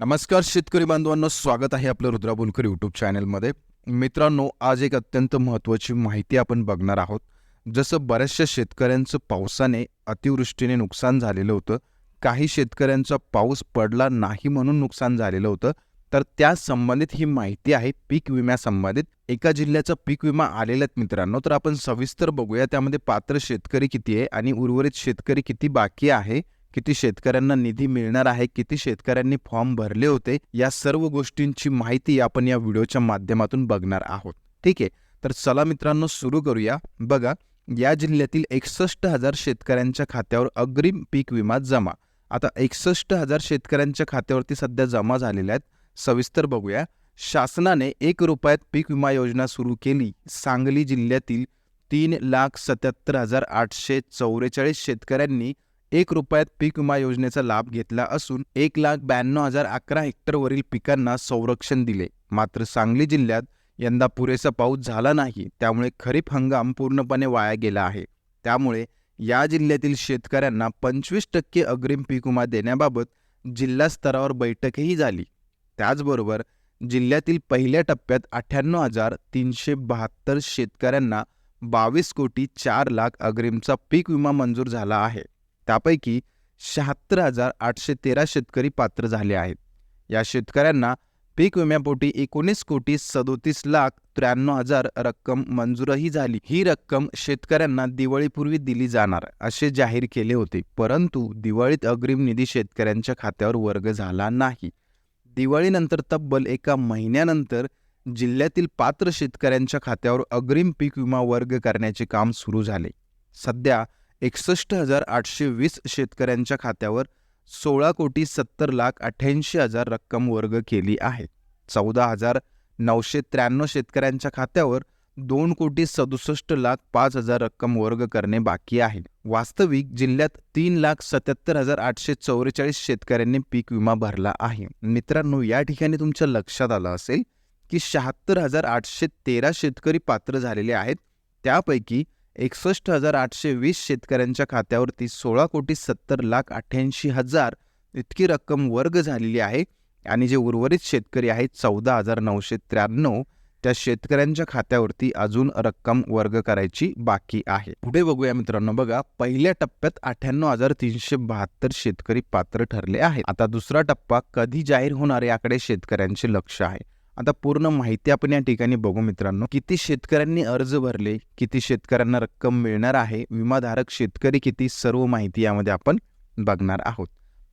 नमस्कार शेतकरी बांधवांना स्वागत आहे आपलं रुद्रा बोलकर यूट्यूब चॅनलमध्ये मित्रांनो आज एक अत्यंत महत्त्वाची माहिती आपण बघणार आहोत. जसं बऱ्याचशा शेतकऱ्यांचं पावसाने अतिवृष्टीने नुकसान झालेलं होतं. काही शेतकऱ्यांचा पाऊस पडला नाही म्हणून नुकसान झालेलं होतं. तर त्या संबंधित ही माहिती आहे पीक विम्यासंबंधित एका जिल्ह्याचा पीक विमा आलेला आहेत मित्रांनो तर आपण सविस्तर बघूया. त्यामध्ये पात्र शेतकरी किती आहे आणि उर्वरित शेतकरी किती बाकी आहे? किती शेतकऱ्यांना निधी मिळणार आहे किती शेतकऱ्यांनी फॉर्म भरले होते या सर्व गोष्टींची माहिती आपण या व्हिडिओच्या माध्यमातून बघणार आहोत. ठीक आहे? तर चला मित्रांनो सुरू करूया. बघा या जिल्ह्यातील एकसष्ट हजार शेतकऱ्यांच्या खात्यावर अग्रिम पीक विमा जमा. आता एकसष्ट हजार शेतकऱ्यांच्या खात्यावरती सध्या जमा झालेल्या आहेत. सविस्तर बघूया. शासनाने एक रुपयात पीक विमा योजना सुरू केली. सांगली जिल्ह्यातील तीन लाख सत्याहत्तर हजार आठशे चौवेचाळीस शेतकऱ्यांनी एक रुपयात पीक विमा योजनेचा लाभ घेतला असून एक लाख ब्याण्णव हजार अकरा हेक्टरवरील पिकांना संरक्षण दिले. मात्र सांगली जिल्ह्यात यंदा पुरेसा पाऊस झाला नाही त्यामुळे खरीप हंगाम पूर्णपणे वाया गेला आहे. त्यामुळे या जिल्ह्यातील शेतकऱ्यांना पंचवीस टक्के अग्रिम पीक विमा देण्याबाबत जिल्हा स्तरावर बैठकही झाली. त्याचबरोबर जिल्ह्यातील पहिल्या टप्प्यात अठ्ठ्याण्णव हजार तीनशे बहात्तर शेतकऱ्यांना बावीस कोटी चार लाख अग्रिमचा पीक विमा मंजूर झाला आहे. त्यापैकी शहात्तर हजार आठशे तेरा शेतकरी पात्र झाले आहेत. या शेतकऱ्यांना पीक विम्यापोटी एकोणीस कोटी सदोतीस लाख त्र्याण्णव हजार रक्कम मंजूरही झाली. ही रक्कम शेतकऱ्यांना दिवाळीपूर्वी दिली जाणार असे जाहीर केले होते. परंतु दिवाळीत अग्रिम निधी शेतकऱ्यांच्या खात्यावर वर्ग झाला नाही. दिवाळीनंतर तब्बल एका महिन्यानंतर जिल्ह्यातील पात्र शेतकऱ्यांच्या खात्यावर अग्रिम पीक विमा वर्ग करण्याचे काम सुरू झाले. सध्या एकसष्ट हजार आठशे वीस शेतकऱ्यांच्या खात्यावर सोळा कोटी सत्तर लाख अठ्ठ्याऐंशी हजार रक्कम वर्ग केली आहे. चौदा हजार नऊशे त्र्याण्णव शेतकऱ्यांच्या खात्यावर दोन कोटी सदुसष्ट लाख पाच हजार रक्कम वर्ग करणे बाकी आहे. वास्तविक जिल्ह्यात तीन लाख सत्याहत्तर हजार आठशे चौवेचाळीस शेतकऱ्यांनी पीक विमा भरला आहे. मित्रांनो या ठिकाणी तुमच्या लक्षात आलं असेल की शहात्तर हजार आठशे तेरा शेतकरी पात्र झालेले आहेत. त्यापैकी एकसष्ट हजार आठशे वीस शेतकऱ्यांच्या खात्यावरती सोळा कोटी सत्तर लाख अठ्ठ्याऐंशी हजार इतकी रक्कम वर्ग झालेली आहे. आणि जे उर्वरित शेतकरी आहेत चौदा हजार नऊशे त्र्याण्णव त्या शेतकऱ्यांच्या खात्यावरती अजून रक्कम वर्ग करायची बाकी आहे. पुढे बघूया मित्रांनो बघा पहिल्या टप्प्यात अठ्ठ्याण्णव हजार तीनशे बहात्तर शेतकरी पात्र ठरले आहेत. आता दुसरा टप्पा कधी जाहीर होणार याकडे शेतकऱ्यांचे लक्ष आहे. आता पूर्ण माहिती आपण या ठिकाणी बघू मित्रांनो. किती शेतकऱ्यांनी अर्ज भरले किती शेतकऱ्यांना रक्कम मिळणार आहे विमाधारक शेतकरी किती सर्व माहिती यामध्ये आपण बघणार आहोत.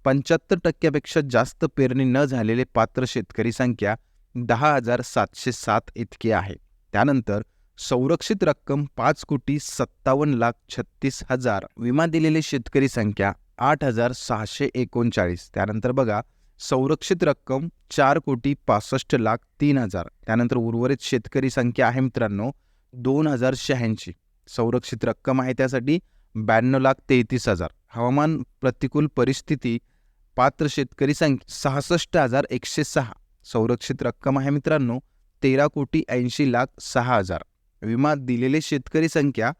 पंच्याहत्तर टक्क्यापेक्षा जास्त पेरणी न झालेले पात्र शेतकरी संख्या दहा हजार सातशे सात इतकी आहे. त्यानंतर संरक्षित रक्कम पाच कोटी सत्तावन्न लाख छत्तीस हजार. विमा दिलेले शेतकरी संख्या आठ हजार सहाशे एकोणचाळीस. त्यानंतर बघा संरक्षित रक्कम चार कोटी पासष्ट लाख तीन हजार. त्यानंतर उर्वरित शेतकरी संख्या आहे मित्रांनो दोन हजार शहाऐंशी. संरक्षित रक्कम आहे त्यासाठी ब्याण्णव लाख तेहतीस हजार. हवामान प्रतिकूल परिस्थिती पात्र शेतकरी संख्या सहासष्ट हजार एकशे सहा. संरक्षित रक्कम आहे मित्रांनो तेरा कोटी ऐंशी लाख सहा हजार. विमा दिलेले शेतकरी संख्या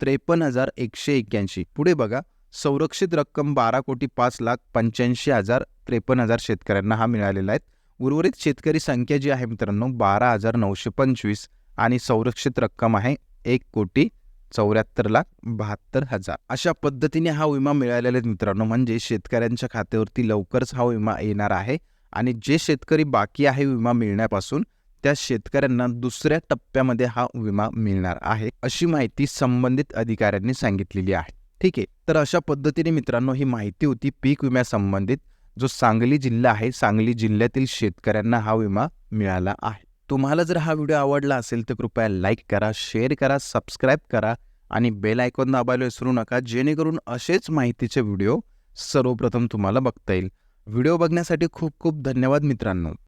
त्रेपन्न हजार एकशे एक्क्याऐंशी. पुढे बघा संरक्षित रक्कम बारा कोटी पाच लाख पंच्याऐंशी हजार त्रेपन्न हजार शेतकऱ्यांना हा मिळालेला आहे. उर्वरित शेतकरी संख्या जी आहे मित्रांनो बारा हजार नऊशे पंचवीस आणि संरक्षित रक्कम आहे एक कोटी चौऱ्याहत्तर लाख बहात्तर हजार. अशा पद्धतीने हा विमा मिळालेला आहे मित्रांनो म्हणजे शेतकऱ्यांच्या खात्यावरती लवकरच हा विमा येणार आहे आणि जे शेतकरी बाकी आहे विमा मिळण्यापासून त्या शेतकऱ्यांना दुसऱ्या टप्प्यामध्ये हा विमा मिळणार आहे अशी माहिती संबंधित अधिकाऱ्यांनी सांगितलेली आहे. ठीक आहे तर अशा पद्धतीने मित्रांनो ही माहिती होती पीक विम्यासंबंधित. जो सांगली जिल्हा आहे सांगली जिल्ह्यातील शेतकऱ्यांना हा विमा मिळाला आहे. तुम्हाला जर हा व्हिडिओ आवडला असेल तर कृपया लाईक करा शेअर करा सबस्क्राईब करा आणि बेल आयकॉन दाबायला विसरू नका जेणेकरून असेच माहितीचे व्हिडिओ सर्वप्रथम तुम्हाला बघता येईल. व्हिडिओ बघण्यासाठी खूप खूप धन्यवाद मित्रांनो.